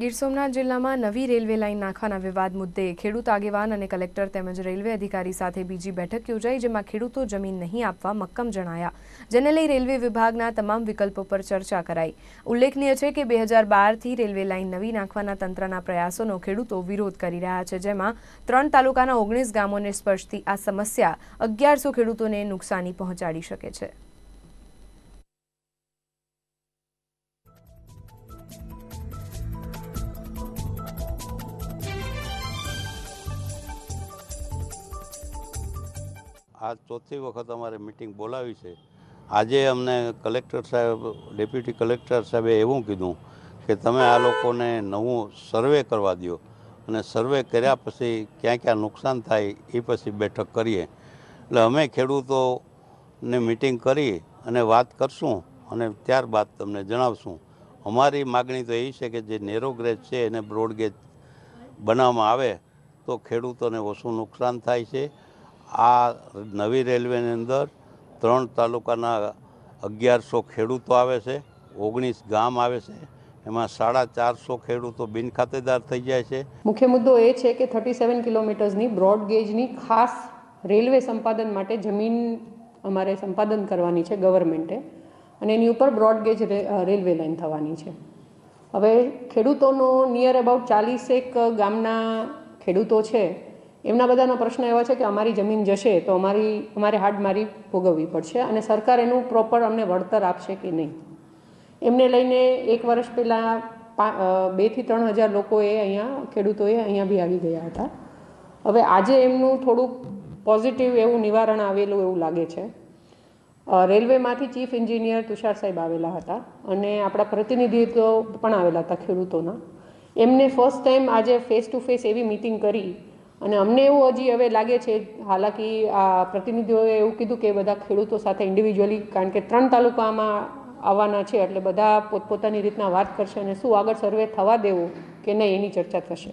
ગીર સોમનાથ જિલ્લામાં નવી railway line નાખવાના વિવાદ મુદ્દે ખેડૂત આગેવાન અને કલેક્ટર તેમજ રેલવે અધિકારી સાથે બીજી બેઠક યોજાઈ, જેમાં ખેડૂતો જમીન નહીં આપવા મક્કમ જણાયા. જેને લઈ રેલવે વિભાગના તમામ વિકલ્પો પર ચર્ચા કરાઈ. ઉલ્લેખનીય છે કે બે હજાર બારથી રેલવે લાઇન નવી નાખવાના તંત્રના પ્રયાસોનો ખેડૂતો વિરોધ કરી રહ્યા છે, જેમાં ત્રણ તાલુકાના ઓગણીસ ગામોને સ્પર્શતી આ સમસ્યા અગિયારસો ખેડૂતોને નુકસાની પહોંચાડી શકે છે. આ ચોથી વખત અમારે મિટિંગ બોલાવી છે. આજે અમને કલેક્ટર સાહેબ ડેપ્યુટી કલેક્ટર સાહેબે એવું કીધું કે તમે આ લોકોને નવું સર્વે કરવા દો અને સર્વે કર્યા પછી ક્યાં ક્યાં નુકસાન થાય એ પછી બેઠક કરીએ. એટલે અમે ખેડૂતોને મિટિંગ કરી અને વાત કરશું અને ત્યારબાદ તમને જણાવશું. અમારી માગણી તો એ છે કે જે નેરો ગ્રેજ છે એને બ્રોડ ગેજ બનાવવામાં આવે તો ખેડૂતોને ઓછું નુકસાન થાય છે. આ નવી રેલવેની અંદર ત્રણ તાલુકાના અગિયારસો ખેડૂતો આવે છે, ઓગણીસ ગામ આવે છે, એમાં સાડા ચારસો ખેડૂતો બિન ખાતેદાર થઈ જાય છે. મુખ્ય મુદ્દો એ છે કે થર્ટી સેવન કિલોમીટર્સની બ્રોડ ગેજની ખાસ રેલવે સંપાદન માટે જમીન અમારે સંપાદન કરવાની છે ગવર્મેન્ટે, અને એની ઉપર બ્રોડ ગેજ રેલવે લાઇન થવાની છે. હવે ખેડૂતોનો નિયર અબાઉટ ચાલીસેક ગામના ખેડૂતો છે એમના બધાનો પ્રશ્ન એવો છે કે અમારી જમીન જશે તો અમારી, અમારે હાડમારી ભોગવવી પડશે અને સરકાર એનું પ્રોપર અમને વળતર આપશે કે નહીં. એમને લઈને એક વર્ષ પહેલાં બેથી ત્રણ હજાર લોકોએ અહીંયા, ખેડૂતોએ અહીંયા બી આવી ગયા હતા. હવે આજે એમનું થોડુંક પોઝિટિવ એવું નિવારણ આવેલું એવું લાગે છે. રેલવેમાંથી ચીફ એન્જિનિયર તુષાર સાહેબ આવેલા હતા અને આપણા પ્રતિનિધિત્વ પણ આવેલા હતા ખેડૂતોના. એમને ફર્સ્ટ ટાઈમ આજે ફેસ ટુ ફેસ એવી મિટિંગ કરી અને અમને એવું હજી હવે લાગે છે, હાલાકી આ પ્રતિનિધિઓએ એવું કીધું કે બધા ખેડૂતો સાથે ઇન્ડિવિજ્યુઅલી કારણ કે ત્રણ તાલુકામાં આવવાના છે, એટલે બધા પોતપોતાની રીતના વાત કરશે અને શું આગળ સર્વે થવા દેવું કે નહીં એની ચર્ચા થશે.